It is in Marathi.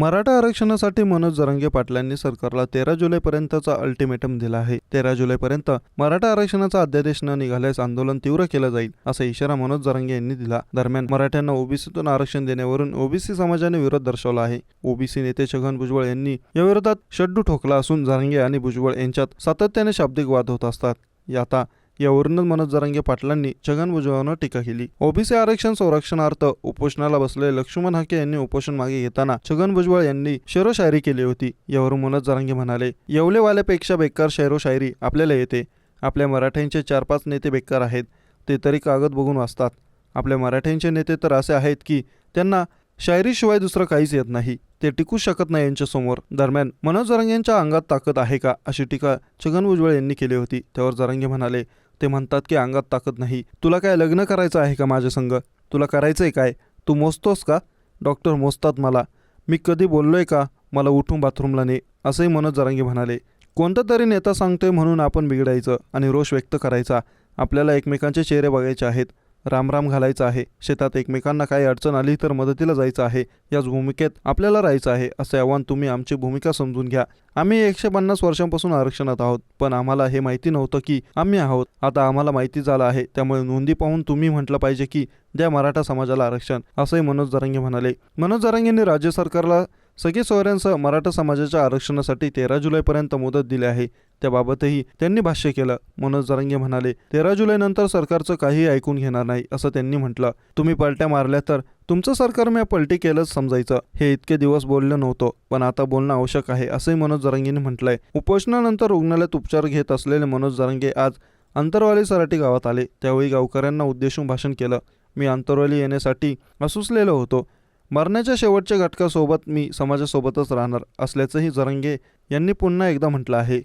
मराठा आरक्षणासाठी मनोज जरांगे पाटलांनी सरकारला तेरा जुलैपर्यंतचा अल्टिमेटम दिला आहे. तेरा जुलैपर्यंत मराठा आरक्षणाचा अध्यादेश न निघाल्यास आंदोलन तीव्र केलं जाईल असा इशारा मनोज जरांगे यांनी दिला. दरम्यान मराठ्यांना ओबीसीतून आरक्षण देण्यावरून ओबीसी समाजाने विरोध दर्शवला आहे. ओबीसी नेते छगन भुजबळ यांनी या विरोधात शड्डू ठोकला असून जरांगे आणि भुजबळ यांच्यात सातत्याने शाब्दिक वाद होत असतात. याता यावरूनच मनोज जरांगे पाटलांनी छगन भुजबळांवर टीका केली. ओबीसी आरक्षण संरक्षणार्थ उपोषणाला बसले लक्ष्मण हाके यांनी उपोषण मागे घेताना छगन भुजबळ यांनी शेरोशायरी केली होती. यावरून मनोज जरांगे म्हणाले येवलेवाल्यापेक्षा बेकार शेरोशायरी आपल्याला येते. आपल्या मराठ्यांचे चार पाच नेते बेकार आहेत. ते तरी कागद बघून वाचतात. आपल्या मराठ्यांचे नेते तर असे आहेत की त्यांना शायरीशिवाय दुसरं काहीच येत नाही. ते टिकू शकत नाही यांच्यासमोर दरम्यान मनोज जरांगे यांच्या अंगात ताकद आहे का अशी टीका छगन भुजबळ यांनी केली होती. त्यावर जरांगे म्हणाले ते म्हणतात की अंगात ताकद नाही. तुला काय लग्न करायचं आहे का माझ्या संग? तुला करायचं आहे काय? तू मोजतोस का? डॉक्टर मोजतात मला. मी कधी बोललोय का? मला उठून बाथरूमला ने. असंही मनोज जरांगी म्हणाले. कोणता तरी नेता सांगतोय म्हणून आपण बिघडायचं आणि रोष व्यक्त करायचा. आपल्याला एकमेकांचे चेहरे बघायचे आहेत. रामराम घालायचं आहे. शेतात एकमेकांना काही अडचण आली तर मदतीला जायचं आहे. याच भूमिकेत आपल्याला राहायचं आहे असे आव्हान तुम्ही आमची भूमिका समजून घ्या. आम्ही एकशे पन्नास वर्षांपासून आरक्षणात आहोत पण आम्हाला हे माहिती नव्हतं की आम्ही आहोत. आता आम्हाला माहिती झालं आहे त्यामुळे नोंदी पाहून तुम्ही म्हटलं पाहिजे की द्या मराठा समाजाला आरक्षण असंही मनोज जरांगे म्हणाले. मनोज जरांगेंनी राज्य सरकारला सगळे सोयऱ्यांसह मराठा समाजाच्या आरक्षणासाठी तेरा जुलैपर्यंत मुदत दिली आहे. त्याबाबतही त्यांनी भाष्य केलं. मनोज जरांगे म्हणाले तेरा जुलैनंतर सरकारचं काहीही ऐकून घेणार नाही असं त्यांनी म्हटलं. तुम्ही पलट्या मारल्या तर तुमचं सरकार मी पलटी केलंच समजायचं. हे इतके दिवस बोललं नव्हतं पण आता बोलणं आवश्यक आहे असंही मनोज जरांगेंनी म्हटलंय. उपोषणानंतर रुग्णालयात उपचार घेत असलेले मनोज जरांगे आज अंतरवाली सराटी गावात आले. त्यावेळी गावकऱ्यांना उद्देशून भाषण केलं. मी अंतरवाली येण्यासाठी असूसलेलो होतो. मरण्याच्या शेवटच्या घटकासोबत मी समाजासोबतच राहणार असल्याचंही जरंगे यांनी पुन्हा एकदा म्हटलं आहे.